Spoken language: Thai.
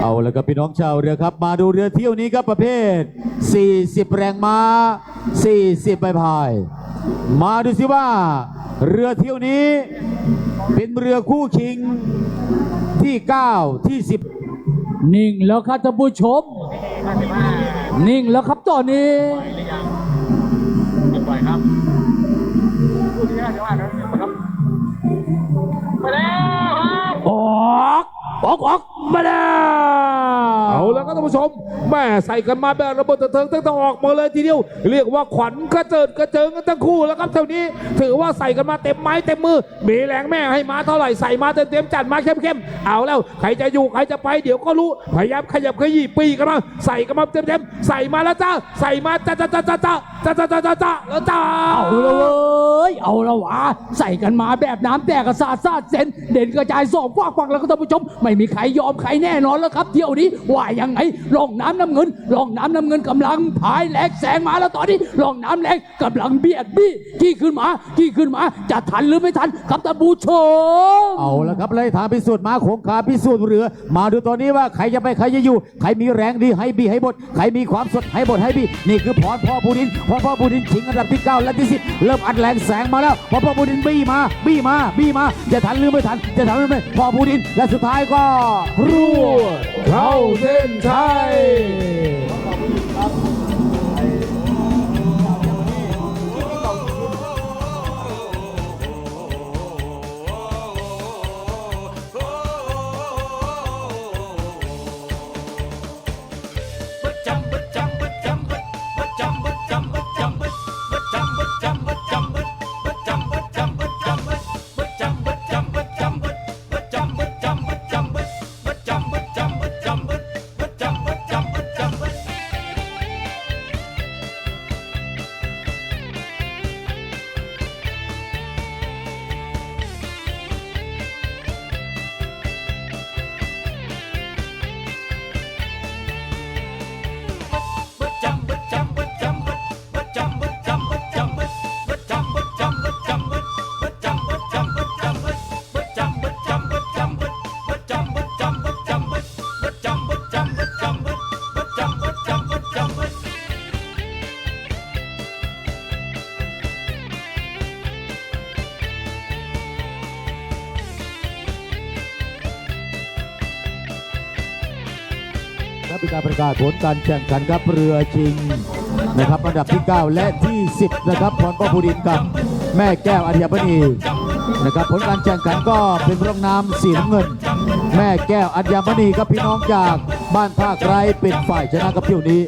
เอาแล้วครับพี่น้องชาวเรือครับ มาดูเรือเที่ยวนี้ครับประเภท 40 แรงม้า 40ใบพาย มาดูสิว่า เรือเที่ยวนี้ เป็นเรือคู่ชิงที่ 9 ที่ 10 นิ่งแล้วครับท่านผู้ชม นิ่งแล้วครับตอนนี้ปล่อยครับพูดที่น่าจะว่าครับไปแล้วครับออกออกออก มาแล้วเอาแล้วก็ท่านผู้ชมแม่ใส่กันมาแบบระเบิดเถิงตั้งแต่ออกมาเลยทีเดียว เรียกว่าขวัญกระเจิดกระเจิงกันทั้งคู่แล้วครับเท่านี้ ถือว่าใส่กันมาเต็มไม้เต็มมือ มีแรงแม่ให้มาเท่าไหร่ใส่มาเต็มเต็มจัดมาเข้มๆเอาแล้วใครจะอยู่ใครจะไปเดี๋ยวก็รู้พยายามขยับขยี้ปีกันมาใส่กันมาเต็มเต็มใส่มาแล้วจ้าใส่มาจ้าจ้าจ้าจ้า จ้าจ้าจ้าจ้าจ้าแล้วจ้าเอาละเว้ย เอาละวะ ใส่กันมาแบบน้ำแตกกระสาดซาดเซนเด่นกระจายสองฟางกฟังแล้วก็ท่านผู้ชม ไม่มีใครยอมใครแน่นอนแล้วครับ เที่ยวนี้ว่ายังไงลองน้ำน้ำเงินลองน้ำน้ำเงินกำลังพายแหลกแสงมาแล้วตอนนี้ลองน้ำแรงกำลังเบียดบี้ขี่ขึ้นมาขี่ขึ้นมาจะทันหรือไม่ทันครับท่านผู้ชมเอาละครับเลยทางพิสูจน์มาโขงคาพิสูจน์เรือ มาดูตอนนี้ว่าใครจะไปใครจะอยู่ ใครมีแรงดีให้บีให้บดใครมีความสดให้บดให้บีนี่คือพรพ่อภูดินพอพ่อบูดินชิงอันดับที่ 9 และที่ 10 เริ่มอัดแรงแสงมาแล้วพอพ่อบูดินบี้มา บี้มา บี้มา จะทันหรือไม่ทัน จะทันหรือไม่พ่อบูดิน และสุดท้ายก็รวดเข้า ครับเป็นการประกาศผลการแข่งขันครับเรือจริงนะครับอันดับที่ 9 และที่ 10 นะครับพรพ่อภูดินกับแม่แก้วอัญมณีนะครับผลการแข่งขันก็เป็นร่องน้ำสีน้ำเงิน แม่แก้วอัญมณีครับพี่น้องจากบ้านภาคไกรเป็นฝ่ายชนะกับเที่ยวนี้